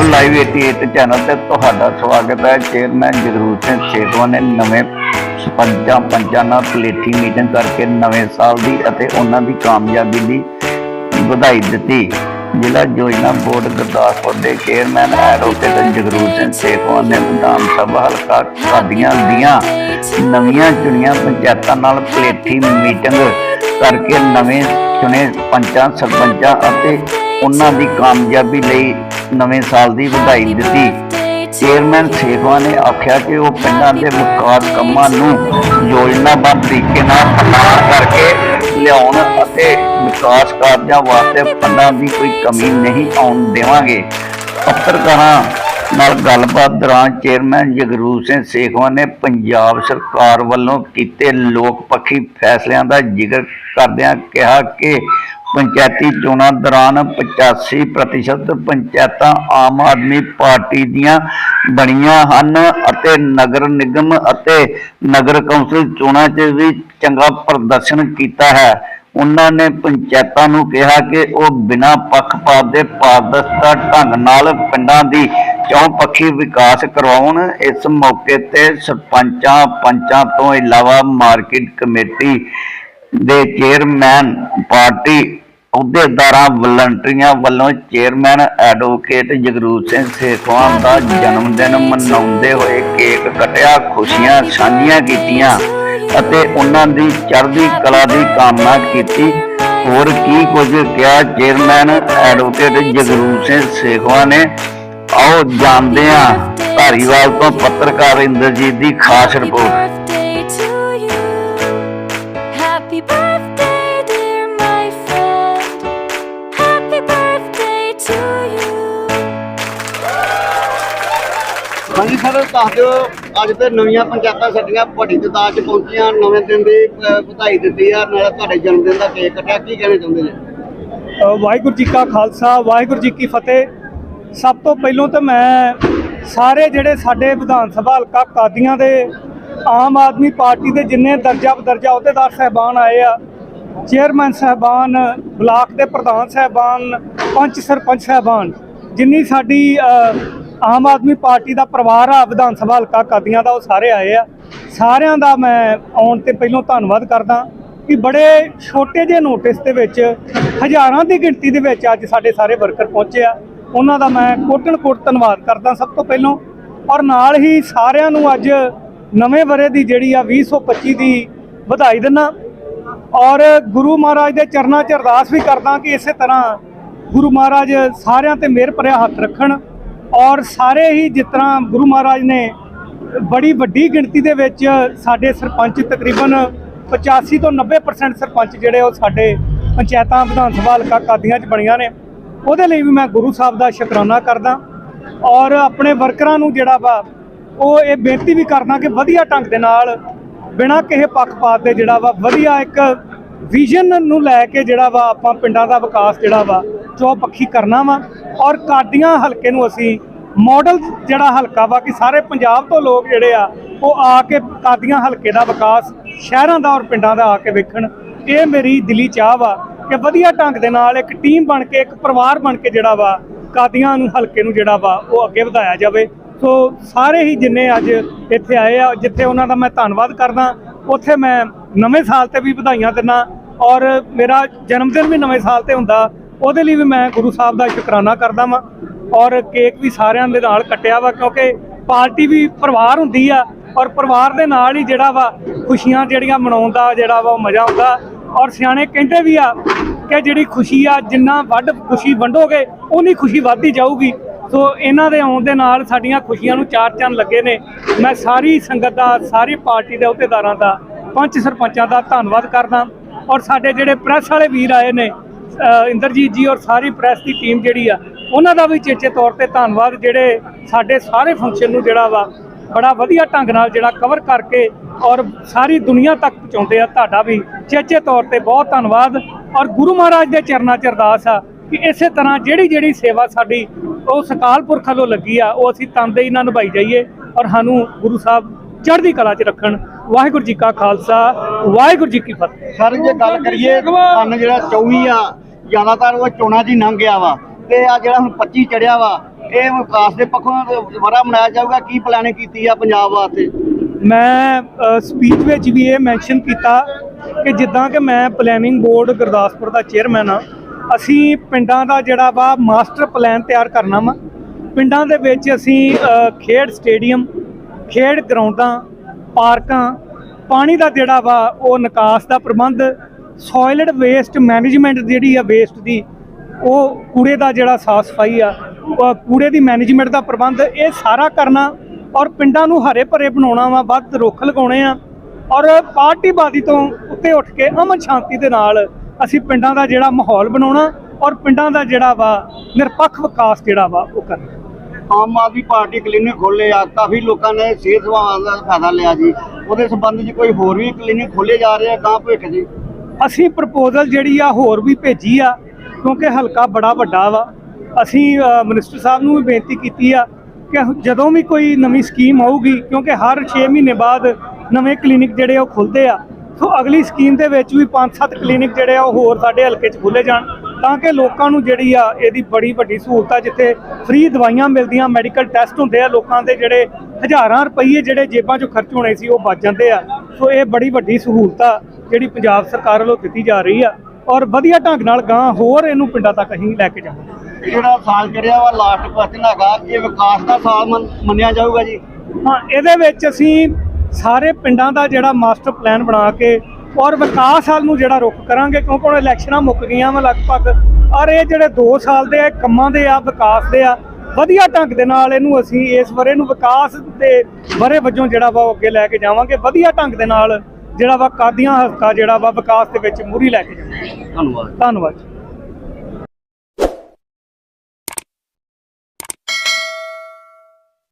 Punjab live 88 channel ਤੇ ਤੁਹਾਡਾ ਸਵਾਗਤ ਹੈ। ਚੇਅਰਮੈਨ ਜਗਰੂਪ ਸਿੰਘ ਸੇਖਵਾਂ ਨੇ ਨਵੇਂ ਸਰਪੰਚਾਂ ਪੰਚਾਂ ਨਾਲ ਪਲੇਠੀ ਮੀਟਿੰਗ ਕਰਕੇ ਨਵੇਂ ਸਾਲ ਦੀ ਅਤੇ ਉਹਨਾਂ ਦੀ ਕਾਮਯਾਬੀ ਦੀ ਵਧਾਈ ਦਿੱਤੀ। ਜ਼ਿਲ੍ਹਾ ਯੋਜਨਾ ਬੋਰਡ ਗੁਰਦਾਸਪੁਰ ਦੇ ਚੇਅਰਮੈਨ ਐਡਵੋਕੇਟ ਜਗਰੂਪ ਸਿੰਘ ਸੇਖਵਾਂ ਨੇ ਵਿਧਾਨ ਸਭਾ ਹਲਕਾ ਕਾਦੀਆਂ ਦੀਆਂ ਨਵੀਆਂ ਚੁਣੀਆਂ ਪੰਚਾਇਤਾਂ ਨਾਲ ਪਲੇਠੀ ਮੀਟਿੰਗ ਕਰਕੇ ਨਵੇਂ ਚੁਣੇ ਪੰਚਾਂ, ਸਰਪੰਚਾਂ ਅਤੇ ਉਹਨਾਂ ਦੀ ਕਾਮਯਾਬੀ ਲਈ ਨਵੇਂ ਸਾਲ ਦੀ ਵਧਾਈ ਦਿੱਤੀ। ਚੇਅਰਮੈਨ ਸੇਖਵਾ ਨੇ ਆਖਿਆ ਕਿ ਉਹ ਪਿੰਡਾਂ ਦੇ ਵਿਕਾਸ ਕੰਮਾਂ ਨੂੰ ਯੋਜਨਾਬੱਧ ਤਰੀਕੇ ਨਾਲ ਅਮਲ ਕਰਕੇ ਲਿਆਉਣ ਅਤੇ ਵਿਕਾਸ ਕਾਰਜਾਂ ਵਾਸਤੇ ਫੰਡਾਂ ਦੀ ਕੋਈ ਕਮੀ ਨਹੀਂ ਆਉਣ ਦੇਵਾਂਗੇ। ਪੱਤਰਕਾਰਾਂ ਨਾਲ ਗੱਲਬਾਤ ਦੌਰਾਨ ਚੇਅਰਮੈਨ ਜਗਰੂਪ ਸਿੰਘ ਸੇਖਵਾ ਨੇ ਪੰਜਾਬ ਸਰਕਾਰ ਵੱਲੋਂ ਕੀਤੇ ਲੋਕ ਪੱਖੀ ਫੈਸਲਿਆਂ ਦਾ ਜ਼ਿਕਰ ਕਰਦਿਆਂ ਕਿਹਾ ਕਿ ਪੰਚਾਇਤੀ ਚੋਣਾਂ ਦੌਰਾਨ 85% ਪੰਚਾਇਤਾਂ ਆਮ ਆਦਮੀ ਪਾਰਟੀ ਦੀਆਂ ਬਣੀਆਂ ਹਨ ਅਤੇ ਨਗਰ ਨਿਗਮ ਅਤੇ ਨਗਰ ਕੌਂਸਲ ਚੋਣਾਂ 'ਚ ਵੀ ਚੰਗਾ ਪ੍ਰਦਰਸ਼ਨ ਕੀਤਾ ਹੈ। ਉਹਨਾਂ ਨੇ ਪੰਚਾਇਤਾਂ ਨੂੰ ਕਿਹਾ ਕਿ ਉਹ ਬਿਨਾਂ ਪੱਖਪਾਤ ਦੇ ਪਾਰਦਰਸ਼ਤਾ ਢੰਗ ਨਾਲ ਪਿੰਡਾਂ ਦੀ ਚੌਪੱਖੀ ਵਿਕਾਸ ਕਰਵਾਉਣ ਇਸ ਮੌਕੇ ਤੇ ਸਰਪੰਚਾਂ ਪੰਚਾਂ ਤੋਂ ਇਲਾਵਾ ਮਾਰਕੀਟ ਕਮੇਟੀ ਦੇ ਚੇਅਰਮੈਨ ਪਾਰਟੀ ਅਹੁਦੇਦਾਰਾਂ ਵਲੰਟੀਅਰਾਂ ਵੱਲੋਂ ਚੇਅਰਮੈਨ ਐਡਵੋਕੇਟ ਜਗਰੂਪ ਸਿੰਘ ਸੇਖਵਾਂ ਦਾ ਜਨਮ ਦਿਨ ਮਨਾਉਂਦੇ ਹੋਏ ਕੇਕ ਕਟਿਆ, ਖੁਸ਼ੀਆਂ ਸਾਂਝੀਆਂ ਕੀਤੀਆਂ ਅਤੇ ਉਹਨਾਂ ਦੀ ਚੜ੍ਹਦੀ ਕਲਾ ਦੀ ਕਾਮਨਾ ਕੀਤੀ। ਹੋਰ ਕੀ ਕੁਝ ਕਿਹਾ? ਚੇਅਰਮੈਨ ਐਡਵੋਕੇਟ ਜਗਰੂਪ ਸਿੰਘ ਸੇਖਵਾਂ ਨੇ ਆਓ ਜਾਣਦੇ ਹਾਂ ਧਾਰੀਵਾਲ ਤੋਂ ਪੱਤਰਕਾਰ ਇੰਦਰਜੀਤ ਦੀ ਖਾਸ ਰਿਪੋਰਟ. ਹਾਂਜੀ ਸਰ ਦੱਸ ਦਿਓ ਅੱਜ ਤੇ ਨਵੀਆਂ ਪੰਚਾਇਤਾਂ ਸਾਡੀਆਂ ਵੱਡੀ ਤਾਦਾਦ ਚ ਪਹੁੰਚੀਆਂ ਨਵੇਂ ਦਿਨ ਦੀ ਵਧਾਈ ਦਿੱਤੀ ਆ ਨਾਲੇ ਤੁਹਾਡੇ ਜਨਮ ਦਿਨ ਦਾ ਕੇਕ ਕੱਟਿਆ ਕੀ ਕਹਿਣਾ ਚਾਹੁੰਦੇ ਨੇ? ਅ, ਵਾਹਿਗੁਰੂ ਜੀ ਕਾ ਖਾਲਸਾ ਵਾਹਿਗੁਰੂ ਜੀ ਕੀ ਫਤਿਹ। ਸਭ ਤੋਂ ਪਹਿਲਾਂ ਤਾਂ ਮੈਂ ਸਾਰੇ ਜਿਹੜੇ ਸਾਡੇ ਵਿਧਾਨ ਸਭਾ ਹਲਕਾ ਕਾਦੀਆਂ ਦੇ ਆਮ ਆਦਮੀ ਪਾਰਟੀ ਦੇ ਜਿੰਨੇ ਦਰਜਾ ਬਦਰਜਾ ਅਹੁਦੇਦਾਰ ਸਹਿਬਾਨ ਆਏ ਆ, ਚੇਅਰਮੈਨ ਸਹਿਬਾਨ, ਬਲਾਕ ਦੇ ਪ੍ਰਧਾਨ ਸਹਿਬਾਨ, ਪੰਚ ਸਰਪੰਚ ਸਹਿਬਾਨ, ਜਿੰਨੀ ਸਾਡੀ ਆਮ ਆਦਮੀ ਪਾਰਟੀ ਦਾ ਪਰਿਵਾਰ ਆ, ਵਿਧਾਨ ਸਭਾ ਹਲਕਾ ਕਾਦੀਆਂ ਦਾ, ਉਹ ਸਾਰੇ ਆਏ ਆ। ਸਾਰਿਆਂ ਦਾ ਮੈਂ ਆਉਣ ਤੇ ਪਹਿਲਾਂ ਧੰਨਵਾਦ ਕਰਦਾ ਕਿ ਬੜੇ ਛੋਟੇ ਜਿਹੇ ਨੋਟਿਸ ਦੇ ਵਿੱਚ, ਹਜ਼ਾਰਾਂ ਦੀ ਗਿਣਤੀ ਦੇ ਵਿੱਚ ਅੱਜ ਸਾਡੇ ਸਾਰੇ ਵਰਕਰ ਪਹੁੰਚੇ ਆ। ਉਹਨਾਂ ਦਾ ਮੈਂ ਕੋਟਨ ਕੋਟ ਧੰਨਵਾਦ ਕਰਦਾ ਸਭ ਤੋਂ ਪਹਿਲਾਂ। ਔਰ ਨਾਲ ਹੀ ਸਾਰਿਆਂ ਨੂੰ ਅੱਜ ਨਵੇਂ ਬਰੇ ਦੀ ਜਿਹੜੀ ਆ 2025 ਦੀ ਵਧਾਈ ਦਿੰਦਾ। ਔਰ ਗੁਰੂ ਮਹਾਰਾਜ ਦੇ ਚਰਨਾਂ 'ਚ ਅਰਦਾਸ ਵੀ ਕਰਦਾ ਕਿ ਇਸੇ ਤਰ੍ਹਾਂ ਗੁਰੂ ਮਹਾਰਾਜ ਸਾਰਿਆਂ ਤੇ ਮਿਹਰ ਭਰਿਆ ਹੱਥ ਰੱਖਣ। ਔਰ ਸਾਰੇ ਹੀ ਜਿਸ ਤਰ੍ਹਾਂ ਗੁਰੂ ਮਹਾਰਾਜ ਨੇ ਬੜੀ ਵੱਡੀ ਗਿਣਤੀ ਦੇ ਵਿੱਚ ਸਾਡੇ ਸਰਪੰਚ ਤਕਰੀਬਨ 85 ਤੋਂ 90% ਸਰਪੰਚ ਜਿਹੜੇ ਉਹ ਸਾਡੇ ਪੰਚਾਇਤਾਂ, ਵਿਧਾਨ ਸਭਾ ਹਲਕਾ ਕਾਦੀਆਂ 'ਚ ਬਣੀਆਂ ਨੇ। ਉਹਦੇ ਲਈ ਵੀ ਮੈਂ ਗੁਰੂ ਸਾਹਿਬ ਦਾ ਸ਼ੁਕਰਾਨਾ ਕਰਦਾ ਔਰ ਆਪਣੇ ਵਰਕਰਾਂ ਨੂੰ ਜਿਹੜਾ ਵਾ, ਉਹ ਇਹ ਬੇਨਤੀ ਵੀ ਕਰਦਾ ਕਿ ਵਧੀਆ ਢੰਗ ਦੇ ਨਾਲ ਬਿਨਾਂ ਕਿਸੇ ਪੱਖਪਾਤ ਦੇ ਜਿਹੜਾ ਵਾ, ਵਧੀਆ ਇੱਕ ਵਿਜ਼ਨ ਨੂੰ ਲੈ ਕੇ ਜਿਹੜਾ ਵਾ, ਆਪਾਂ ਪਿੰਡਾਂ ਦਾ ਵਿਕਾਸ ਜਿਹੜਾ ਵਾ, ਚੌਪੱਖੀ ਕਰਨਾ ਵਾ ਔਰ ਕਾਦੀਆਂ ਹਲਕੇ ਨੂੰ ਅਸੀਂ ਮਾਡਲ ਜਿਹੜਾ ਹਲਕਾ ਵਾ ਕਿ ਸਾਰੇ ਪੰਜਾਬ ਤੋਂ ਲੋਕ ਜਿਹੜੇ ਆ, ਉਹ ਆ ਕੇ ਕਾਦੀਆਂ ਹਲਕੇ ਦਾ ਵਿਕਾਸ ਸ਼ਹਿਰਾਂ ਦਾ ਔਰ ਪਿੰਡਾਂ ਦਾ ਆ ਕੇ ਵੇਖਣ, ਇਹ ਮੇਰੀ ਦਿਲੀ ਚਾਹ ਵਾ। ਕਿ ਵਧੀਆ ਢੰਗ ਦੇ ਨਾਲ ਇੱਕ ਟੀਮ ਬਣ ਕੇ, ਇੱਕ ਪਰਿਵਾਰ ਬਣ ਕੇ ਜਿਹੜਾ ਵਾ, ਕਾਦੀਆਂ ਨੂੰ, ਹਲਕੇ ਨੂੰ ਜਿਹੜਾ ਵਾ, ਉਹ ਅੱਗੇ ਵਧਾਇਆ ਜਾਵੇ। ਸੋ ਸਾਰੇ ਹੀ ਜਿੰਨੇ ਅੱਜ ਇੱਥੇ ਆਏ ਆ, ਜਿੱਥੇ ਉਹਨਾਂ ਦਾ ਮੈਂ ਧੰਨਵਾਦ ਕਰਦਾ, ਉੱਥੇ ਮੈਂ ਨਵੇਂ ਸਾਲ ਤੇ ਵੀ ਵਧਾਈਆਂ ਦਿੰਦਾ ਔਰ ਮੇਰਾ ਜਨਮ ਦਿਨ ਵੀ ਨਵੇਂ ਸਾਲ ਤੇ ਹੁੰਦਾ, ਉਹਦੇ ਲਈ ਵੀ ਮੈਂ ਗੁਰੂ ਸਾਹਿਬ ਦਾ ਸ਼ੁਕਰਾਨਾ ਕਰਦਾ ਵਾਂ ਔਰ ਕੇਕ ਵੀ ਸਾਰਿਆਂ ਦੇ ਨਾਲ ਕੱਟਿਆ ਵਾ, ਕਿਉਂਕਿ ਪਾਰਟੀ ਵੀ ਪਰਿਵਾਰ ਹੁੰਦੀ ਆ ਔਰ ਪਰਿਵਾਰ ਦੇ ਨਾਲ ਹੀ ਜਿਹੜਾ ਵਾ, ਖੁਸ਼ੀਆਂ ਜਿਹੜੀਆਂ ਮਨਾਉਣ ਦਾ ਜਿਹੜਾ ਵਾ, ਉਹ ਮਜ਼ਾ ਆਉਂਦਾ। ਔਰ ਸਿਆਣੇ ਕਹਿੰਦੇ ਵੀ ਆ ਕਿ ਜਿਹੜੀ ਖੁਸ਼ੀ ਆ, ਜਿੰਨਾ ਵੱਧ ਖੁਸ਼ੀ ਵੰਡੋਗੇ ਉਨੀ ਖੁਸ਼ੀ ਵੱਧਦੀ ਜਾਊਗੀ। ਸੋ ਇਹਨਾਂ ਦੇ ਆਉਣ ਦੇ ਨਾਲ ਸਾਡੀਆਂ ਖੁਸ਼ੀਆਂ ਨੂੰ ਚਾਰ ਚੰਨ ਲੱਗੇ ਨੇ। ਮੈਂ ਸਾਰੀ ਸੰਗਤ ਦਾ, ਸਾਰੀ ਪਾਰਟੀ ਦੇ ਅਹੁਦੇਦਾਰਾਂ ਦਾ, ਪੰਚ ਸਰਪੰਚਾਂ ਦਾ ਧੰਨਵਾਦ ਕਰਦਾ। ਔਰ ਸਾਡੇ ਜਿਹੜੇ ਪ੍ਰੈਸ ਵਾਲੇ ਵੀਰ ਆਏ ਨੇ ਇੰਦਰਜੀਤ ਜੀ ਔਰ ਸਾਰੀ ਪ੍ਰੈਸ ਦੀ ਟੀਮ ਜਿਹੜੀ ਆ, ਉਹਨਾਂ ਦਾ ਵੀ ਚੇਚੇ ਤੌਰ ਤੇ ਧੰਨਵਾਦ। ਜਿਹੜੇ ਸਾਡੇ ਸਾਰੇ ਫੰਕਸ਼ਨ ਨੂੰ ਜਿਹੜਾ ਵਾ ਬੜਾ ਵਧੀਆ ਢੰਗ ਨਾਲ ਜਿਹੜਾ ਕਵਰ ਕਰਕੇ ਔਰ ਸਾਰੀ ਦੁਨੀਆ ਤੱਕ ਪਹੁੰਚਾਉਂਦੇ ਆ। ਤੁਹਾਡਾ ਵੀ ਚੇਚੇ ਤੌਰ ਤੇ ਬਹੁਤ ਧੰਨਵਾਦ। ਔਰ ਗੁਰੂ ਮਹਾਰਾਜ ਦੇ ਚਰਨਾਂ 'ਚ ਅਰਦਾਸ ਆ ਕਿ ਇਸੇ ਤਰ੍ਹਾਂ ਜਿਹੜੀ ਜਿਹੜੀ ਸੇਵਾ ਸਾਡੀ ਉਹ ਸਕਾਲ ਪੁਰਖ ਵੱਲੋਂ ਲੱਗੀ ਆ ਉਹ ਅਸੀਂ ਤਨਦੇਹੀ ਨਾਲ ਨਿਭਾਈ ਜਾਈਏ। ਔਰ ਸਾਨੂੰ ਗੁਰੂ ਸਾਹਿਬ ਚੜ੍ਹਦੀ ਕਲਾ 'ਚ ਰੱਖਣ। ਵਾਹਿਗੁਰੂ ਜੀ ਕਾ ਖਾਲਸਾ ਵਾਹਿਗੁਰੂ ਜੀ ਕੀ ਫਤਿਹ। ਸਰ ਜੇ ਗੱਲ ਕਰੀਏ ਕੰਨ ਜਿਹੜਾ 24 ਆ ਜ਼ਿਆਦਾਤਰ ਉਹ ਚੋਣਾਂ ਹੀ ਲੰਘ ਗਿਆ ਵਾ। ਤੇ ਆ ਜਿਹੜਾ ਹੁਣ 25 ਚੜਿਆ ਵਾ ਇਹ ਵਿਕਾਸ ਦੇ ਪੱਖੋਂ ਦੁਬਾਰਾ ਮਨਾਇਆ ਜਾਊਗਾ, ਕੀ ਪਲਾਨਿੰਗ ਕੀਤੀ ਆ ਪੰਜਾਬ ਵਾਸਤੇ? ਮੈਂ ਸਪੀਚ ਵਿੱਚ ਵੀ ਇਹ ਮੈਂਸ਼ਨ ਕੀਤਾ ਕਿ ਜਿੱਦਾਂ ਕਿ ਮੈਂ ਪਲੈਨਿੰਗ ਬੋਰਡ ਗੁਰਦਾਸਪੁਰ ਦਾ ਚੇਅਰਮੈਨ ਆ, ਅਸੀਂ ਪਿੰਡਾਂ ਦਾ ਜਿਹੜਾ ਵਾ ਮਾਸਟਰ ਪਲਾਨ ਤਿਆਰ ਕਰਨਾ ਵਾ। ਪਿੰਡਾਂ ਦੇ ਵਿੱਚ ਅਸੀਂ ਖੇਡ ਸਟੇਡੀਅਮ ਖੇਡ ਗਰਾਊਂਡਾਂ, ਪਾਰਕਾਂ, ਪਾਣੀ ਦਾ ਜਿਹੜਾ ਵਾ ਉਹ ਨਿਕਾਸ ਦਾ ਪ੍ਰਬੰਧ ਸੋਇਲਡ ਵੇਸਟ ਮੈਨੇਜਮੈਂਟ ਜਿਹੜੀ ਆ ਵੇਸਟ ਦੀ, ਉਹ ਕੂੜੇ ਦਾ ਜਿਹੜਾ ਸਾਫ਼ ਸਫ਼ਾਈ ਆ ਕੂੜੇ ਦੀ ਮੈਨੇਜਮੈਂਟ ਦਾ ਪ੍ਰਬੰਧ ਇਹ ਸਾਰਾ ਕਰਨਾ ਔਰ ਪਿੰਡਾਂ ਨੂੰ ਹਰੇ ਭਰੇ ਬਣਾਉਣਾ ਵਾ ਵੱਧ ਰੁੱਖ ਲਗਾਉਣੇ ਆ। ਔਰ ਪਾਰਟੀਬਾਜ਼ੀ ਤੋਂ ਉੱਤੇ ਉੱਠ ਕੇ ਅਮਨ ਸ਼ਾਂਤੀ ਦੇ ਨਾਲ ਅਸੀਂ ਪਿੰਡਾਂ ਦਾ ਜਿਹੜਾ ਮਾਹੌਲ ਬਣਾਉਣਾ ਔਰ ਪਿੰਡਾਂ ਦਾ ਜਿਹੜਾ ਵਾ ਨਿਰਪੱਖ ਵਿਕਾਸ ਜਿਹੜਾ ਵਾ ਉਹ ਕਰਨਾ। ਆਮ ਆਦਮੀ ਪਾਰਟੀ ਕਲੀਨਿਕ ਖੋਲੇ ਆ ਕਾਫੀ ਲੋਕਾਂ ਨੇ ਸਿਹਤ ਸੇਵਾਵਾਂ ਦਾ ਫਾਇਦਾ ਲਿਆ ਜੀ। ਉਹਦੇ ਸੰਬੰਧ 'ਚ ਕੋਈ ਹੋਰ ਵੀ ਕਲੀਨਿਕ ਖੋਲੇ ਜਾ ਰਹੇ ਆ ਗਾਂ ਭਵਿੱਖ ਜੀ। ਅਸੀਂ ਪ੍ਰਪੋਜ਼ਲ ਜਿਹੜੀ ਆ ਹੋਰ ਵੀ ਭੇਜੀ ਆ ਕਿਉਂਕਿ ਹਲਕਾ ਬੜਾ ਵੱਡਾ ਵਾ। ਅਸੀਂ ਅ, ਮਿਨਿਸਟਰ ਸਾਹਿਬ ਨੂੰ ਵੀ ਬੇਨਤੀ ਕੀਤੀ ਆ ਕਿ ਜਦੋਂ ਵੀ ਕੋਈ ਨਵੀਂ ਸਕੀਮ ਆਊਗੀ ਕਿਉਂਕਿ ਹਰ 6 ਮਹੀਨੇ ਬਾਅਦ ਨਵੇਂ ਕਲੀਨਿਕ ਜਿਹੜੇ ਆ ਉਹ ਖੁੱਲਦੇ ਆ ਸੋ ਅਗਲੀ ਸਕੀਮ ਦੇ ਵਿੱਚ ਵੀ 5-7 ਕਲੀਨਿਕ ਜਿਹੜੇ ਆ ਉਹ ਹੋਰ ਸਾਡੇ ਹਲਕੇ 'ਚ ਖੁੱਲੇ ਜਾਣ ਤਾਂ ਕਿ ਲੋਕਾਂ ਨੂੰ ਜਿਹੜੀ ਆ ਇਹਦੀ ਬੜੀ ਵੱਡੀ ਸਹੂਲਤ ਆ ਜਿੱਥੇ ਫ੍ਰੀ ਦਵਾਈਆਂ ਮਿਲਦੀਆਂ ਮੈਡੀਕਲ ਟੈਸਟ ਹੁੰਦੇ ਆ ਲੋਕਾਂ ਦੇ ਜਿਹੜੇ ਹਜ਼ਾਰਾਂ ਰੁਪਈਏ ਜਿਹੜੇ ਜੇਬਾਂ 'ਚੋਂ ਖਰਚ ਹੋਣੇ ਸੀ ਉਹ ਬਚ ਜਾਂਦੇ ਆ ਸੋ ਇਹ ਬੜੀ ਵੱਡੀ ਸਹੂਲਤ ਆ ਜਿਹੜੀ ਪੰਜਾਬ ਸਰਕਾਰ ਵੱਲੋਂ ਦਿੱਤੀ ਜਾ ਰਹੀ ਆ ਔਰ ਵਧੀਆ ਢੰਗ ਨਾਲ ਗਾਂ ਹੋਰ ਇਹਨੂੰ ਪਿੰਡਾਂ ਤੱਕ ਅਸੀਂ ਲੈ ਕੇ ਜਾਵਾਂਗੇ। ਜਿਹੜਾ ਸਾਲ ਚੜਿਆ ਵਾ ਲਾਸਟ ਕੁਐਸਚਨ ਹੈਗਾ ਇਹ ਵਿਕਾਸ ਦਾ ਸਾਲ ਮੰਨ- ਮੰਨਿਆ ਜਾਊਗਾ ਜੀ? ਹਾਂ ਇਹਦੇ ਵਿੱਚ ਅਸੀਂ ਸਾਰੇ ਪਿੰਡਾਂ ਦਾ ਜਿਹੜਾ ਮਾਸਟਰ ਪਲਾਨ ਬਣਾ ਕੇ ਔਰ ਵਿਕਾਸ ਹਾਲ ਨੂੰ ਜਿਹੜਾ ਰੁੱਖ ਕਰਾਂਗੇ ਕਿਉਂਕਿ ਹੁਣ ਇਲੈਕਸ਼ਨਾਂ ਮੁੱਕ ਗਈਆਂ ਵਾ ਲਗਭਗ ਔਰ ਇਹ ਜਿਹੜੇ 2 ਸਾਲ ਦੇ ਆ, ਕੰਮਾਂ ਦੇ ਆ ਵਿਕਾਸ ਦੇ ਆ ਵਧੀਆ ਢੰਗ ਦੇ ਨਾਲ ਇਹਨੂੰ ਅਸੀਂ ਇਸ ਵਰੇ ਨੂੰ ਵਿਕਾਸ ਦੇ ਵਰੇ ਵਜੋਂ ਜਿਹੜਾ ਵਾ ਅੱਗੇ ਲੈ ਕੇ ਜਾਵਾਂਗੇ ਵਧੀਆ ਢੰਗ ਦੇ ਨਾਲ ਜਿਹੜਾ ਵਾ ਕਾਦੀਆਂ ਹਲਕਾ ਜਿਹੜਾ ਵਾ ਵਿਕਾਸ ਦੇ ਵਿੱਚ ਮੂਹਰੀ ਲੈ ਕੇ ਜਾਵਾਂਗੇ। ਧੰਨਵਾਦ। ਧੰਨਵਾਦ